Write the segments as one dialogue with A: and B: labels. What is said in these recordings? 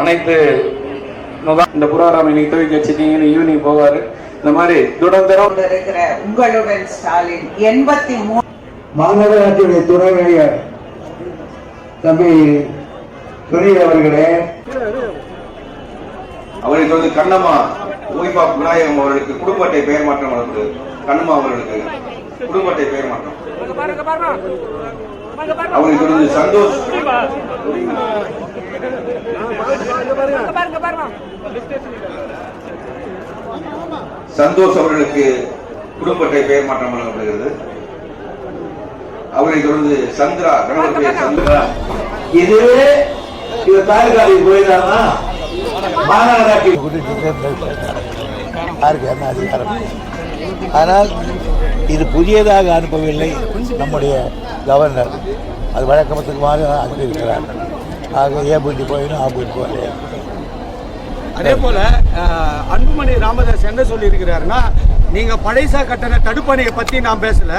A: அனைத்து இந்த புரோகிராம் இன்னைக்கு துவக்கி வச்சுட்டீங்கன்னு ஈவினிங் போவாரு. இந்த மாதிரி துடந்தரம்
B: இருக்கிற உங்களுடன் ஸ்டாலின் எண்பத்தி மூணு
C: மாநகராட்சியுடைய துணை மேயர் தம்பி சுனில் அவர்களே.
D: அவரை தொடர்ந்து கண்ணம்மா ஓய்பா விநாயகம் அவர்களுக்கு குடும்ப அட்டை பெயர் மாற்றம் அவர்களுக்கு கண்ணம்மா அவர்களுக்கு. குடும்ப அட்டை பெயர் மாற்றம். அவரை தொடர்ந்து சந்தோஷ். சந்தோஷ் அவர்களுக்கு குடும்ப அட்டை பெயர் மாற்றம் வழங்கப்படுகிறது. அவரை தொடர்ந்து சந்திரா கணவர் பெயர் சந்திரா.
C: இதுவே இது தாலுகாவுக்கு போயிருந்தாங்கன்னா மாநகராட்சி
E: யாருக்கு என்ன அதிகாரம் ஆனால் இது புதியதாக அனுப்பவில்லை நம்முடைய கவர்னர். அது வழக்கமத்துக்கு மாறி அனுப்பியிருக்கிறார் ஆக ஏ பூட்டி போயிடும் ஆ பூட்டி போகலையா
F: அதே போல அன்புமணி ராமதாஸ் என்ன சொல்லியிருக்கிறாருன்னா நீங்க பழைசா கட்டின தடுப்பணையை பத்தி நான் பேசல.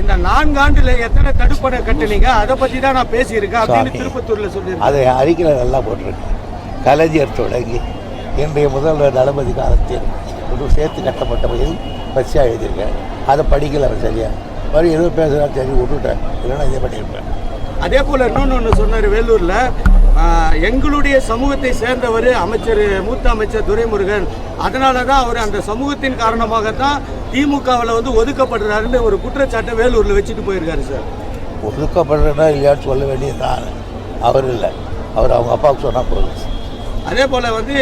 F: இந்த நான்காண்டுல எத்தனை தடுப்பணை கட்டுனீங்க அதை பத்தி தான் நான் பேசியிருக்கேன் அப்படின்னு. திருப்பத்தூர்ல சொல்லியிருக்கேன்
E: அதை அறிக்கையில் நல்லா போட்டிருக்கு. கலைஞர் தொடங்கி இன்றைய முதல்வர் தளபதி காலத்தில் ஒரு சேர்த்து கட்டப்பட்டவையில் பச்சையாக எழுதியிருக்கேன். அதை படிக்கல அவன் சரியா மறு ஏதோ பேசுகிறா சரி விட்டுட்டேன். இல்லைன்னா இதே பண்ணியிருப்பேன்.
F: அதே போல இன்னொன்னு ஒன்று சொன்னார் வேலூர்ல. எங்களுடைய சமூகத்தை சேர்ந்தவர் அமைச்சர் மூத்த அமைச்சர் துரைமுருகன். அதனால தான் அவர் அந்த சமூகத்தின் காரணமாக தான் திமுகவில் வந்து ஒதுக்கப்படுறாருன்னு ஒரு குற்றச்சாட்டை வேலூர்ல வச்சுட்டு போயிருக்காரு சார்.
E: ஒதுக்கப்படுறதா இல்லையான்னு சொல்ல வேண்டியது நான் அவர் இல்லை. அவர் அவங்க அப்பாவுக்கு சொன்னால் போதும்.
F: அதே போல வந்து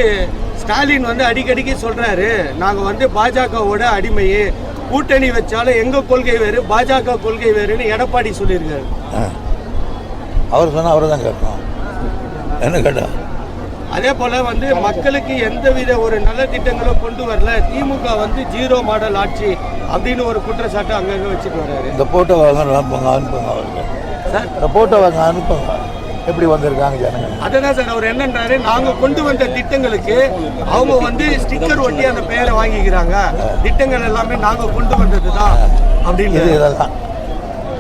F: ஸ்டாலின் வந்து அடிக்கடிக்கு சொல்றாரு நாங்க வந்து பாஜகவோட அடிமையே. கூட்டணி வச்சாலும் எங்க கொள்கை வேறு பாஜக கொள்கை வேறுன்னு எடப்பாடி சொல்லியிருக்காரு.
E: அவர் சொன்னால் அவரை தான் கேட்கணும். என்ன கேட்டோம்
F: அதே போல வந்து மக்களுக்கு எந்தவித ஒரு நல்ல திட்டங்களும் கொண்டு வரல. திமுக வந்து ஜீரோ மாடல் ஆட்சி அப்படின்னு ஒரு குற்றச்சாட்டு அங்கங்க வச்சுட்டு வர்றாரு.
E: இந்த போட்டோ வாங்க அனுப்புங்க அனுப்புங்க அவருக்கு.
F: சார்.
E: இந்த போட்டோ வாங்க அனுப்புங்க. எப்படி வந்திருக்காங்க ஜனங்க
F: அதுதான் சார் அவர் என்னன்றாரு நாங்க கொண்டு வந்த திட்டங்களுக்கு அவங்க வந்து ஸ்டிக்கர் ஒட்டி அந்த பெயரை வாங்கிக்கிறாங்க. திட்டங்கள் எல்லாமே நாங்க கொண்டு வந்தது தான் அப்படின்னு
E: இதெல்லாம்.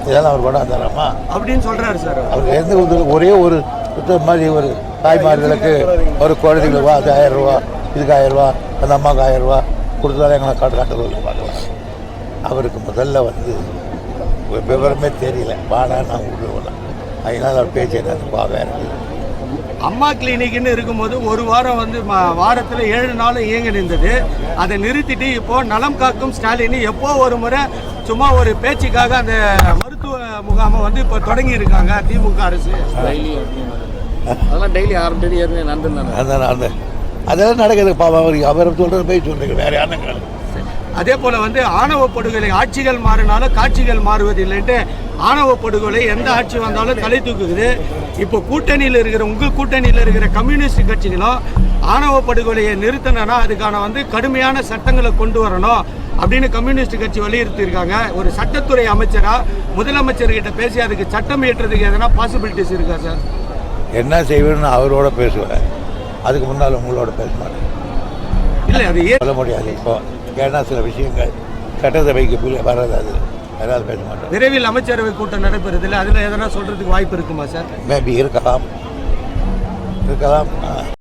E: இதெல்லாம் அவர் கொண்டாந்துறாமா
F: அப்படின்னு சொல்றாரு சார் அவர்.
E: எந்த ஒரு ஒரே மாதிரி ஒரு தாய்மார்களுக்கு ஒரு குழந்தைங்களுக்கு அது ஆயிரம் ரூபா இதுக்கு ஆயிரம் ரூபா அந்த அம்மாவுக்கு ஆயிரம் ரூபா கொடுத்தாலும் எங்களை காட்டு காட்டுறதில்ல பார்க்கலாம். அவருக்கு முதல்ல வந்து விவரமே தெரியல. வாடா நான் விடுவேன் அதனால அவர் பேச்சு என்ன பாவே இருக்குது
F: அம்மா கிளினிக்னு இருக்கும்போது ஒரு வாரம் வந்து ம- வாரத்துல ஏழு நாளும் இயங்க நின்றது. அதை நிறுத்திட்டு இப்போ நலம் காக்கும் ஸ்டாலின் எப்போ ஒரு முறை சும்மா ஒரு பேச்சுக்காக அந்த மருத்துவ முகாமை வந்து இப்போ தொடங்கி இருக்காங்க திமுக அரசு.
G: அதெல்லாம் டெய்லி டெய்லி ஏற்கனவே நடந்துருந்தாங்க
E: அந்த அதெல்லாம் நடக்குது பாவம். அவர் அவர் சொல்கிறது போய் சொல்றீங்க வேற யாரும்
F: அதே போல வந்து ஆணவ படுகொலை ஆட்சிகள் மாறினாலும் காட்சிகள் மாறுவதில்லைன்ட்டு ஆணவ படுகொலை எந்த ஆட்சி வந்தாலும் தலை தூக்குது. இப்போ கூட்டணியில் இருக்கிற உங்கள் கூட்டணியில் இருக்கிற கம்யூனிஸ்ட் கட்சிகளும் ஆணவ படுகொலையை நிறுத்தணும்னா அதுக்கான வந்து கடுமையான சட்டங்களை கொண்டு வரணும் அப்படின்னு கம்யூனிஸ்ட் கட்சி வலியுறுத்தி இருக்காங்க ஒரு சட்டத்துறை அமைச்சரா முதலமைச்சர்கிட்ட பேசி அதுக்கு சட்டம் இயற்றுறதுக்கு எதனா பாசிபிலிட்டிஸ் இருக்கா சார்
E: என்ன செய்வேன்னு அவரோட பேசுவேன். அதுக்கு முன்னால் உங்களோட பேச மாட்டேன்.
F: இல்லை அது
E: சொல்ல முடியாது இப்போ. ஏன்னா சில விஷயங்கள் சட்டசபைக்கு வராது அது. அதனால் பேச மாட்டேன்
F: விரைவில் அமைச்சரவை கூட்டம் நடைபெறுதில்ல அதில் எதனா சொல்றதுக்கு வாய்ப்பு இருக்குமா சார்?
E: மேபி இருக்கலாம். இருக்கலாம்.